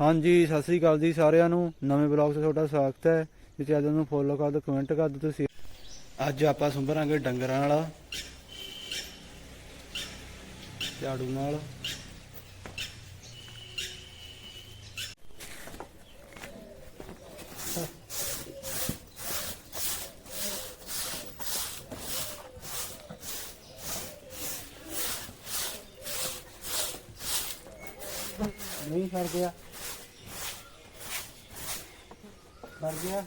ਹਾਂਜੀ, ਸਤਿ ਸ੍ਰੀ ਅਕਾਲ ਜੀ ਸਾਰਿਆਂ ਨੂੰ। ਨਵੇਂ ਬਲੌਗ 'ਤੇ ਤੁਹਾਡਾ ਸਵਾਗਤ ਹੈ। ਜੇ ਚੈਨਲ ਨੂੰ ਫੋਲੋ ਕਰ ਦਿਓ ਕਮੈਂਟ ਕਰ ਦਿਓ, ਤੁਸੀਂ ਅੱਜ ਆਪਾਂ ਸੁੰਭਰਾਂਗੇ ਡੰਗਰਾਂ ਨਾਲ ਝਾੜੂ ਨਾਲ। ਨਹੀਂ ਸਰ ਗਿਆ। ਸਰ ਗਿਆ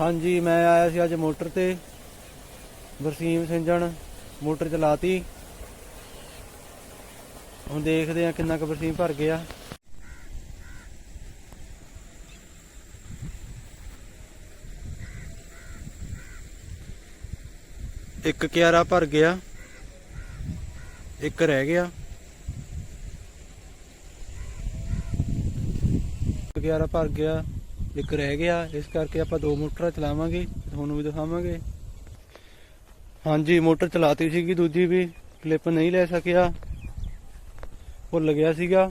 ਹਾਂਜੀ, ਮੈਂ ਆਇਆ ਸੀ ਅੱਜ ਮੋਟਰ ਤੇ। ਬਰਸੀਮ ਸਿੰਜਣ ਮੋਟਰ ਚਲਾਤੀ। ਹੁਣ ਦੇਖਦੇ ਆ ਕਿੰਨਾ ਕੁ ਬਰਸੀਮ ਭਰ ਗਿਆ। ਇੱਕ ਕਿਆਰਾ ਭਰ ਗਿਆ। ਇੱਕ ਰਹਿ ਗਿਆ। ਕਿਆਰਾ ਭਰ ਗਿਆ। ਇੱਕ ਰਹਿ ਗਿਆ, ਇਸ ਕਰਕੇ ਆਪਾਂ ਦੋ ਮੋਟਰਾਂ ਚਲਾਵਾਂਗੇ ਤੁਹਾਨੂੰ ਵੀ ਦਿਖਾਵਾਂਗੇ। ਹਾਂਜੀ, ਮੋਟਰ ਚਲਾਤੀ ਸੀਗੀ, ਦੂਜੀ ਵੀ ਕਲਿੱਪ ਨਹੀਂ ਲੈ ਸਕਿਆ, ਭੁੱਲ ਗਿਆ ਸੀਗਾ।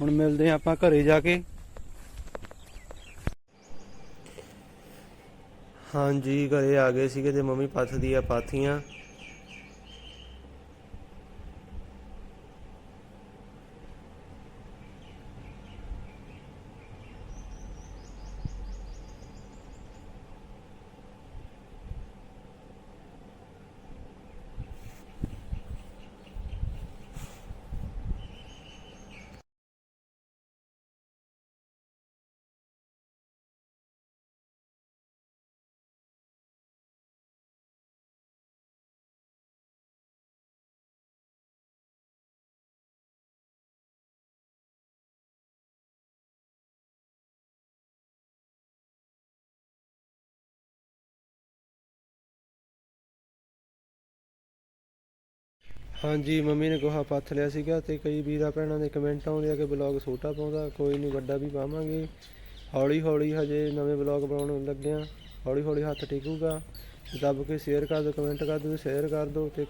ਹੁਣ ਮਿਲਦੇ ਹਾਂ ਆਪਾਂ ਘਰੇ ਜਾ ਕੇ। ਹਾਂਜੀ, ਘਰੇ ਆ ਗਏ ਸੀਗੇ ਤੇ ਮੰਮੀ ਪੱਥਦੀ ਆ ਪਾਥੀਆਂ। ਹਾਂਜੀ, ਮੰਮੀ ਨੇ ਗੋਹਾ ਪੱਥ ਲਿਆ ਸੀਗਾ ਤੇ ਕਈ ਵੀਰਾਂ ਭੈਣਾਂ ਦੇ ਕਮੈਂਟ ਆਉਂਦੇ ਆ ਕਿ ਬਲੌਗ ਛੋਟਾ ਪਾਉਂਦਾ, ਕੋਈ ਨਹੀਂ ਵੱਡਾ ਵੀ ਪਾਵਾਂਗੇ। ਹੌਲੀ ਹੌਲੀ ਹਜੇ ਨਵੇਂ ਬਲੌਗ ਬਣਾਉਣ ਲੱਗਿਆ ਹੌਲੀ ਹੌਲੀ ਹੱਥ ਟਿਕੂਗਾ। ਦੱਬ ਕੇ ਸ਼ੇਅਰ ਕਰ ਦਿਓ ਕਮੈਂਟ ਕਰ ਦਿਓ ਸ਼ੇਅਰ ਕਰ ਦਿਓ ਤੇ